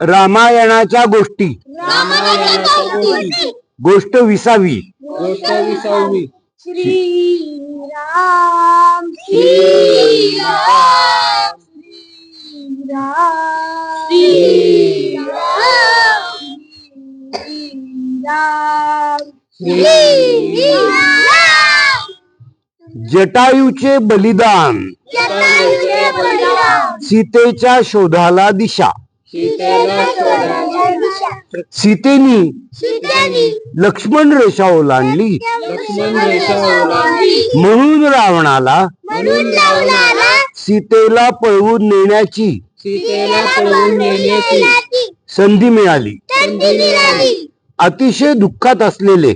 रामायणाच्या गोष्टी. रामायणाच्या गोष्टी. गोष्ट विसावी. गोष्ट विसावी. श्रीराम. श्रीराम. जटायूचे बलिदान. जटायूचे बलिदान. सीतेच्या शोधाला दिशा. सीतेनी लक्ष्मण रेषा ओलांडली म्हणून रावणाला सीतेला पळवून नेण्याची संधी मिळाली. अतिशय दुःखात असलेले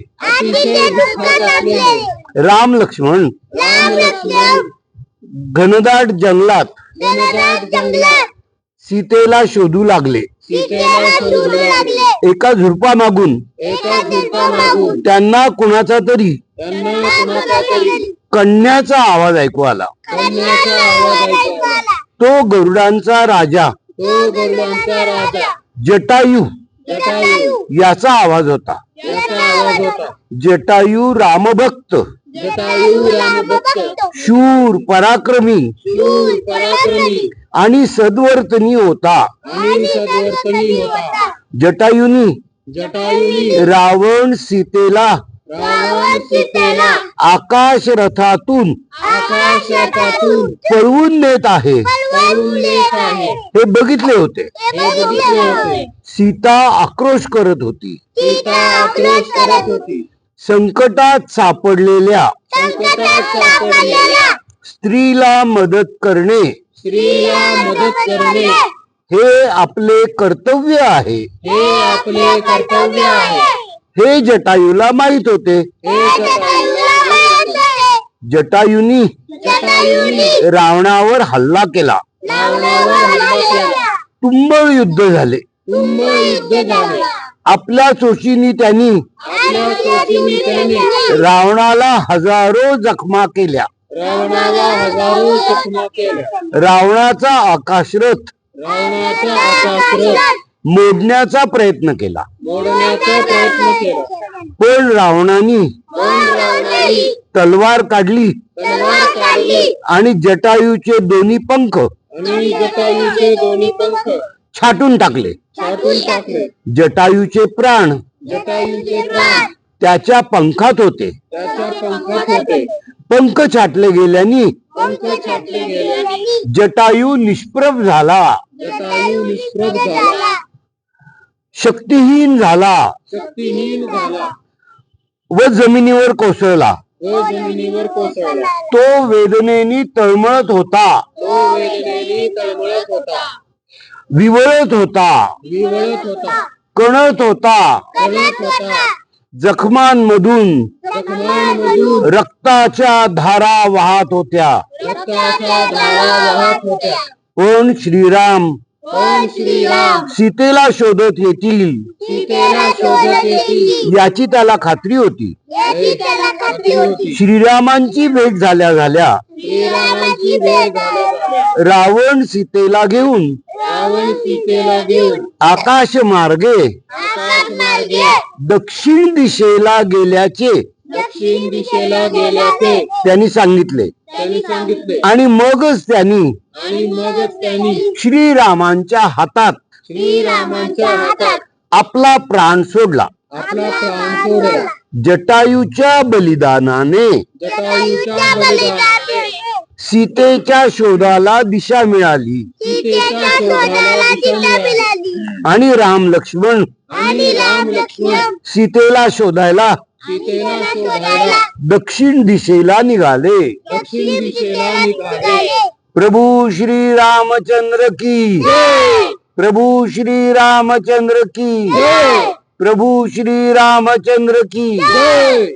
राम लक्ष्मण राम लक्ष्मण घनदाट जंगलात घनदाट जंगलात सीतेला शोधू लागले. सीतेला शोधू लागले. एका झुडपा मागून. एका झुडपा मागून. त्यांना कुणाचा तरी. त्यांना कुणाचा तरी. कण्याचा आवाज ऐकू आला. कन्याचा आवाज ऐकू आला. तो गरुडांचा राजा. तो गरुडांचा राजा. जटायू. जटायू. याचा आवाज होता. याचा आवाज होता. जटायू रामभक्त. जटायू रामभक्त शूर पराक्रमी। शूर पराक्रमी। आणि सद्वर्तनी होता। आणि सद्वर्तनी होता। जटायूनी। जटायूनी। रावण सीतेला। रावण सीतेला। आकाश रथातून। पळवून नेत आहे। पळवून नेत आहे। हे बघितले होते। हे बघितले होते। सीता आक्रोश करत होती। सीता आक्रोश करत होती। संकटात सापडलेल्या स्त्रीला मदत करणे. स्त्रीला मदत करणे. हे आपले कर्तव्य आहे. हे आपले कर्तव्य आहे. हे जटायूला माहीत होते. जटायूनी जटायूने रावणावर हल्ला केला. रावणावर हल्ला केला. तुंबळ युद्ध झाले. तुंबळ युद्ध झाले. आपल्या चोशीनी त्यांनी रावणाला हजारो जखमा केल्या. रावणाला हजारो जखमा केल्या. रावणाचा आकाशरथ रावणाचा आकाशरथ मोडण्याचा प्रयत्न केला. मोडण्याचा प्रयत्न केला. पण रावणाने तलवार काढली. आणि जटायूचे दोन्ही पंख आणि जटायूचे दोन्ही पंख छाटून टाकले. छाटून टाकले. जटायूचे प्राण जटायूचे प्राण. त्याच्या पंखात होते. त्याच्या पंखात होते. पंख छाटले गेल्याने पंख छाटले गेल्याने जटायू निष्प्रभ झाला. जटायू निष्प्रभ झाला. शक्तिहीन झाला. शक्तिहीन झाला. व जमिनीवर कोसळला. व जमिनीवर कोसळला. तो वेदनेने तळमळत होता. तो वेदनेने तळमळत होता. विवळत होता. विवळत होता. कणत होता. जखमांमधून रक्ताच्या धारा वाहत होत्या. पण श्रीराम सीतेला शोधत येतील. सीतेला शोधत येतील. याची त्याला खात्री होती. याची त्याला खात्री होती. श्रीरामांची भेट झाल्या झाल्या रावण सीतेला घेऊन रावण सीतेला घेऊन आकाश मार्गे आकाश मार्गे दक्षिण दिशेला गेल्याचे दक्षिण दिशेला गेल्याचे त्यांनी सांगितले. त्यांनी सांगितले. आणि मगच त्यांनी आणि मगच त्यांनी श्रीरामांच्या हातात श्रीरामांच्या हातात आपला प्राण सोडला. आपला प्राण सोडला. जटायूच्या बलिदानाने जटायूच्या बलिदानाने सीतेच्या शोधाला दिशा मिळाली. सीतेच्या शोधाला दिशा मिळाली. आणि राम लक्ष्मण आणि राम लक्ष्मण सीतेला शोधायला सीतेला शोधायला दक्षिण दिशेला निघाले. दक्षिण दिशेला निघाले. प्रभू श्री रामचंद्र की प्रभू श्री रामचंद्र की प्रभू श्री रामचंद्र की जय.